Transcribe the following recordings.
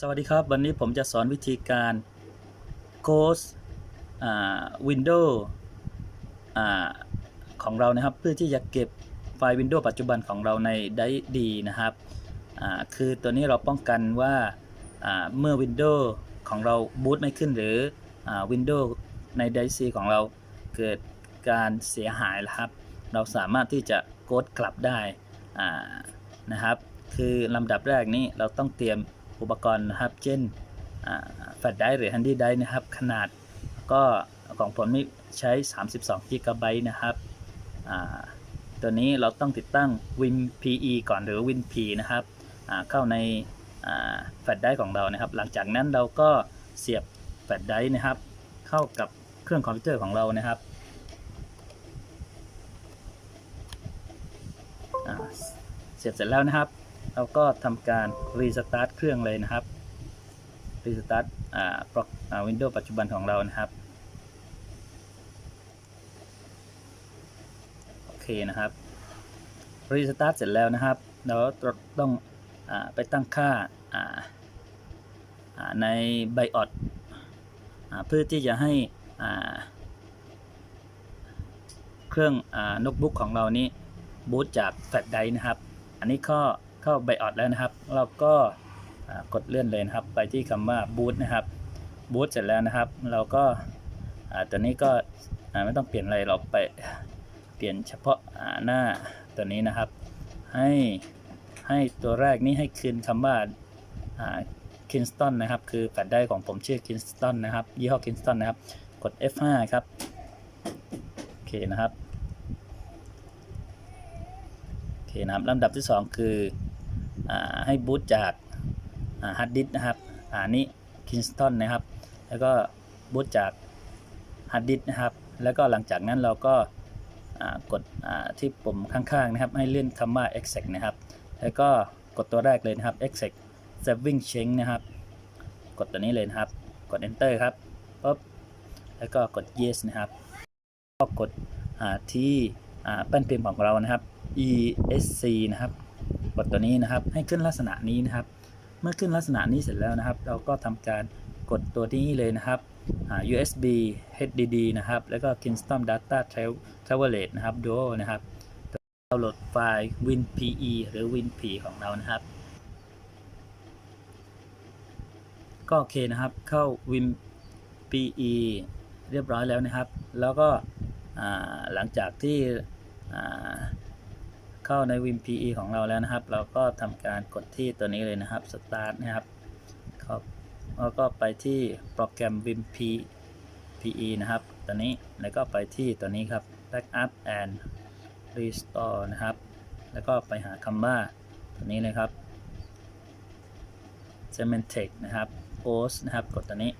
สวัสดีครับ วันนี้ผมจะสอนวิธีการ close อ่า Windows อ่าของเรานะครับ เพื่อที่จะเก็บไฟล์ Windows ปัจจุบันของเราในได้ดีนะครับคือตัวนี้เราป้องกันว่าเมื่อ Windows ของเราบูตไม่ขึ้นหรืออ่า Windows ในไดซีของเราเกิดการเสียหายนะครับ เราสามารถที่จะโกดกลับได้นะครับ คือลำดับแรกนี้เราต้องเตรียม อุปกรณ์นะครับเช่นแฟลชไดร์หรือ Handy Drive นะครับขนาดก็ของผมนี่ใช้ 32 g b นะครับตัวนี้เราต้องติดตั้ง Win PE ก่อนหรือ Win P นะครับเข้าในแฟลชไดร์ของเรานะครับ หลังจากนั้นเราก็เสียบแฟลชไดร์นะครับ เข้ากับเครื่องคอมพิวเตอร์ของเรานะครับเสียบเสร็จแล้วนะครับ เราก็ทำการรีสตาร์ทเครื่องเลยนะครับรีสตาร์ทอ่าโปรอ่าวินโดว์ปัจจุบันของเรานะครับ โอเคนะครับรีสตาร์ทเสร็จแล้วนะครับ เราต้องอไปตั้งค่าาในไบออดเพื่อที่จะให้เครื่องโน้ตบุ๊กของเรานี้บูตจากแฟลชไดร์นะครับ อันนี้ก็ เข้าไบออดแล้วนะครับ เราก็กดเลื่อนเลยนะครับ ไปที่คำว่าบูตนะครับบูตเสร็จแล้วนะครับ เราก็ตัวนี้ก็ไม่ต้องเปลี่ยนอะไรเราไปเปลี่ยนเฉพาะหน้าตัวนี้นะครับ ให้ให้ตัวแรกนี้ให้คืนคำว่าคินสตันนะครับ คือแฟลชไดร์ของผมชื่อคินสตันนะครับ ยี่ห้อคินสตันนะครับ กด F5 ครับโอเคนะครับโอเคนะครับลำดับที่ 2 คือ ให้บูตจากฮาร์ดดิสนะครับอันนี้คินสตันนะครับ แล้วก็บูตจากฮาร์ดดิสนะครับ แล้วก็หลังจากนั้นเราก็กดที่ปุ่มข้างๆนะครับ ให้เลื่อนคำว่า exec นะครับ แล้วก็กดตัวแรกเลยนะครับ exec saving change นะครับ กดตัวนี้เลยนะครับ กด enter ครับปุ๊บแล้วก็กด yes นะครับ ก็กดที่แป้นพิมพ์ของเรานะครับ esc นะครับ กดตัวนี้นะครับให้ขึ้นลักษณะนี้นะครับ เมื่อขึ้นลักษณะนี้เสร็จแล้วนะครับ เราก็ทำการกดตัวนี้เลยนะครับ USB HDD นะครับ แล้วก็ Kingston Data Travelate นะครับ Duo นะครับดาวน์โหลดไฟล์ WinPE หรือ WinP ของเรานะครับ ก็โอเคนะครับ เข้า WinPE เรียบร้อยแล้วนะครับ แล้วก็หลังจากที่ เข้าใน WinPE ของเราแล้วนะครับ เราก็ทำการกดที่ตัวนี้เลยนะครับ Start นะครับแล้วก็ไปที่โปรแกรม WinPE นะครับ ตัวนี้แล้วก็ไปที่ตัวนี้ครับ Backup and Restore นะครับ แล้วก็ไปหาคำว่าตัวนี้เลยครับ Cementech นะครับ Post นะครับ กดตัวนี้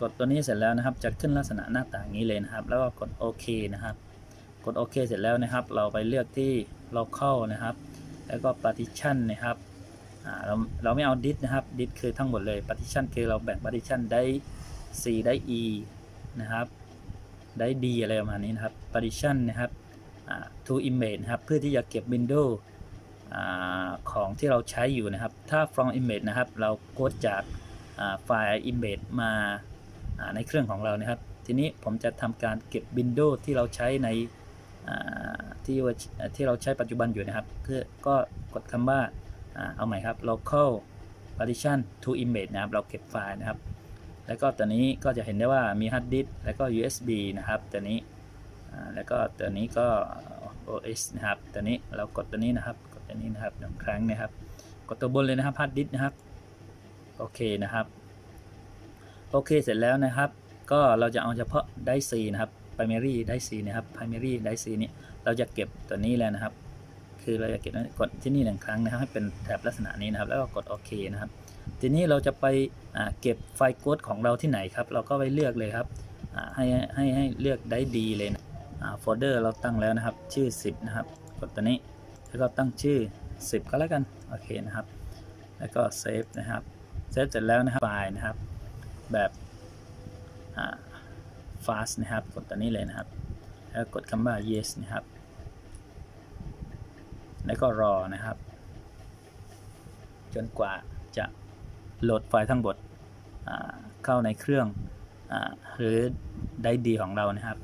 กดตัวนี้เสร็จแล้วนะครับ จะขึ้นลักษณะหน้าต่างนี้เลยนะครับ แล้วก็กดโอเคนะครับ ดโอเคเสร็จแล้วนะครับ เราไปเลือกที่ local นะครับ แล้วก็ partition นะครับเราเราไม่เอาดิสนะครับดิสคือทั้งหมดเลย partition คือเราแบ่ง partition ได้ C ได้ E นะครับ ได้ D อะไรประมาณนี้นะครับ partition นะครับ to image นะครับ เพื่อที่จะเก็บ window ของที่เราใช้อยู่นะครับ ถ้า from image นะครับ เราโคดจากไฟล์ image มาในเครื่องของเรานะครับ ทีนี้ผมจะทำการเก็บ window ที่เราใช้ใน ที่ที่เราใช้ปัจจุบันอยู่นะครับคือก็กดคำว่าเอาใหม่ครับ local partition to image นะครับ เราเก็บไฟล์นะครับ แล้วก็ตัวนี้ก็จะเห็นได้ว่ามี hard disk แล้วก็ USB นะครับตัวนี้แล้วก็ตัวนี้ก็ OS นะครับตัวนี้เรากดตัวนี้นะครับ กดตัวนี้นะครับหนึ่งครั้งนะครับ กดตัวบนเลยนะครับ hard disk นะครับ โอเคนะครับ โอเคเสร็จแล้วนะครับ ก็เราจะเอาเฉพาะไดซีนะครับ primary ไดซีนะครับ primary ไดซีนี้เราจะเก็บตัวนี้แล้วนะครับ คือเราจะเก็บกดที่นี่หนึ่งครั้งนะครับให้เป็นแถบลักษณะนี้นะครับ แล้วก็กดโอเคนะครับ ทีนี้เราจะไปเก็บไฟล์โค้ดของเราที่ไหนครับ เราก็ไปเลือกเลยครับให้ให้ให้เลือกได้ดีเลยนะโฟลเดอร์เราตั้งแล้วนะครับ ชื่อ 10 นะครับ กดตัวนี้แล้วก็ตั้งชื่อ 10 ก็แล้วกันโอเคนะครับ แล้วก็เซฟนะครับเซฟเสร็จแล้วนะครับไฟล์นะครับ แบบ fast นะครับ กดตัวนี้เลยนะครับ แล้วกดคำว่า yes นะครับ แล้วก็รอนะครับ จนกว่าจะโหลดไฟล์ทั้งหมดเข้าในเครื่องอหรือไดดีของเรานะครับ